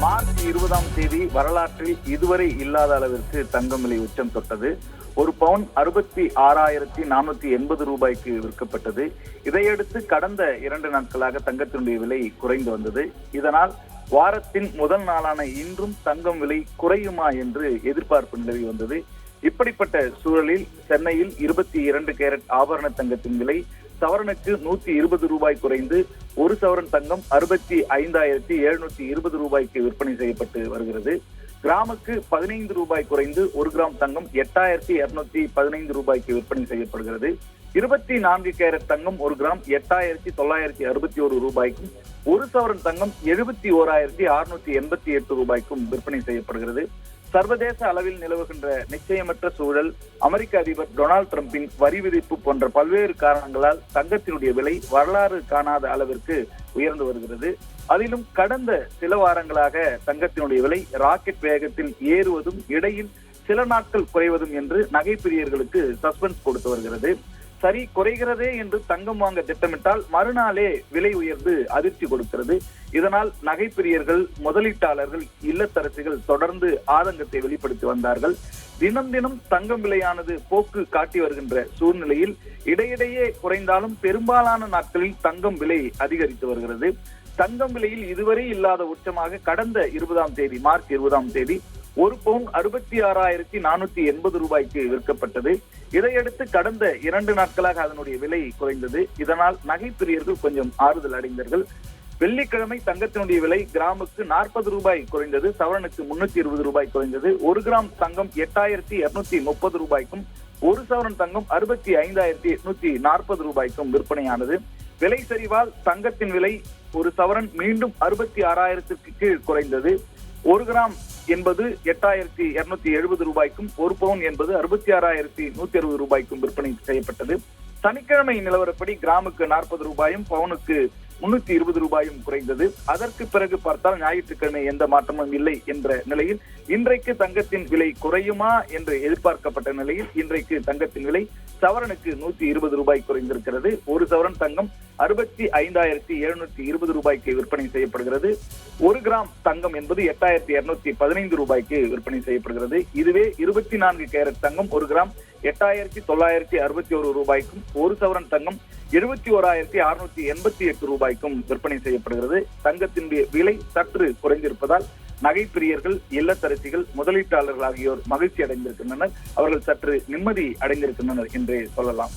March இருபதாம் தேதி வரலாற்றில் இதுவரை இல்லாத அளவிற்கு தங்கம் விலை உச்சம் தொட்டது. ஒரு பவுன் அறுபத்தி ஆறாயிரத்தி நானூத்தி எண்பது ரூபாய்க்கு விற்கப்பட்டது. இதையடுத்து கடந்த இரண்டு நாட்களாக தங்கத்தினுடைய விலை குறைந்து வந்தது. இதனால் வாரத்தின் முதல் நாளான இன்றும் தங்கம் விலை குறையுமா என்று எதிர்பார்ப்பு நிலவி வந்தது. இப்படிப்பட்ட சூழலில் சென்னையில் இருபத்தி இரண்டு கேரட் ஆபரண தங்கத்தின் விலை சவரனுக்கு நூத்தி இருபது ரூபாய் குறைந்து ஒரு சவரன் தங்கம் அறுபத்தி ஐந்தாயிரத்தி எழுநூத்தி இருபது ரூபாய்க்கு விற்பனை செய்யப்பட்டு வருகிறது. கிராமுக்கு பதினைந்து ரூபாய் குறைந்து ஒரு கிராம் தங்கம் எட்டாயிரத்தி இருநூத்தி பதினைந்து ரூபாய்க்கு விற்பனை செய்யப்படுகிறது. இருபத்தி நான்கு கேரட் தங்கம் ஒரு கிராம் எட்டாயிரத்தி தொள்ளாயிரத்தி அறுபத்தி ஒரு ரூபாய்க்கும் ஒரு சவரன் தங்கம் எழுபத்தி ஓராயிரத்தி அறுநூத்தி எண்பத்தி எட்டு ரூபாய்க்கும் விற்பனை செய்யப்படுகிறது. சர்வதேச அளவில் நிலவுகின்ற நிச்சயமற்ற சூழல் அமெரிக்க அதிபர் டொனால்டு டிரம்பின் வரி விதிப்பு போன்ற பல்வேறு காரணங்களால் தங்கத்தினுடைய விலை வரலாறு காணாத அளவிற்கு உயர்ந்து வருகிறது. அதிலும் கடந்த சில வாரங்களாக தங்கத்தினுடைய விலை ராக்கெட் வேகத்தில் ஏறுவதும் இடையில் சில நாட்கள் குறைவதும் என்று நகைப்பிரியர்களுக்கு சஸ்பென்ஸ் கொடுத்து வருகிறது. சரி குறைகிறதே என்று தங்கம் வாங்க திட்டமிட்டால் மறுநாளே விலை உயர்ந்து அதிர்ச்சி கொடுக்கிறது. இதனால் நகைப்பிரியர்கள் முதலீட்டாளர்கள் இல்லத்தரசிகள் தொடர்ந்து ஆதங்கத்தை வெளிப்படுத்தி வந்தார்கள். தினம் தினம் தங்கம் விலையானது போக்கு காட்டி வருகின்ற சூழ்நிலையில் இடையிடையே குறைந்தாலும் பெரும்பாலான நாட்களில் தங்கம் விலை அதிகரித்து வருகிறது. தங்கம் விலையில் இதுவரை இல்லாத உச்சமாக கடந்த இருபதாம் தேதி மார்ச் இருபதாம் தேதி ஒரு பவுன் அறுபத்தி ஆறாயிரத்தி நானூத்தி எண்பது ரூபாய்க்கு விற்கப்பட்டது. இதையடுத்து கடந்த இரண்டு நாட்களாக அதனுடைய விலை குறைந்தது. இதனால் நகை பிரியர்கள் கொஞ்சம் ஆறுதல் அடைந்தார்கள். வெள்ளிக்கிழமை தங்கத்தினுடைய விலை கிராமுக்கு நாற்பது ரூபாய் குறைந்தது. சவரனுக்கு முன்னூத்தி இருபது ரூபாய் குறைந்தது. ஒரு கிராம் தங்கம் எட்டாயிரத்தி இருநூத்தி முப்பது ரூபாய்க்கும் ஒரு சவரன் தங்கம் அறுபத்தி ஐந்தாயிரத்தி எட்நூத்தி நாற்பது ரூபாய்க்கும் விற்பனையானது. விலை சரிவால் தங்கத்தின் விலை ஒரு சவரன் மீண்டும் அறுபத்தி ஆறாயிரத்திற்கு கீழ் குறைந்தது. ஒரு கிராம் என்பது எட்டாயிரத்தி இருநூத்தி எழுபது ரூபாய்க்கும் ஒரு பவுன் என்பது அறுபத்தி ஆறாயிரத்தி நூத்தி அறுபது ரூபாய்க்கும் விற்பனை செய்யப்பட்டது. சனிக்கிழமை நிலவரப்படி கிராமுக்கு நாற்பது ரூபாயும் பவுனுக்கு முன்னூத்தி இருபது ரூபாயும் குறைந்தது. அதற்கு பிறகு பார்த்தால் ஞாயிற்றுக்கிழமை எந்த மாற்றமும் இல்லை என்ற நிலையில் இன்றைக்கு தங்கத்தின் விலை குறையுமா என்று எதிர்பார்க்கப்பட்ட நிலையில் இன்றைக்கு தங்கத்தின் விலை சவரனுக்கு நூத்தி இருபது ரூபாய் குறைந்திருக்கிறது. ஒரு சவரன் தங்கம் அறுபத்தி ஐந்தாயிரத்தி எழுநூத்தி இருபது ரூபாய்க்கு விற்பனை செய்யப்படுகிறது. ஒரு கிராம் தங்கம் என்பது எட்டாயிரத்தி இருநூத்தி பதினைந்து ரூபாய்க்கு விற்பனை செய்யப்படுகிறது. இதுவே இருபத்தி நான்கு கேரட் தங்கம் ஒரு கிராம் எட்டாயிரத்தி தொள்ளாயிரத்தி அறுபத்தி ஒரு ரூபாய்க்கும் ஒரு சவரன் தங்கம் எழுபத்தி ஓராயிரத்தி அறுநூத்தி எண்பத்தி எட்டு ரூபாய்க்கும் விற்பனை செய்யப்படுகிறது. தங்கத்தினுடைய விலை சற்று குறைந்திருப்பதால் நகைப்பிரியர்கள் இல்லத்தரசிகள் முதலீட்டாளர்கள் ஆகியோர் மகிழ்ச்சி அடைந்திருக்கின்றனர் அவர்கள் சற்று நிம்மதி அடைந்திருக்கின்றனர் என்றே சொல்லலாம்.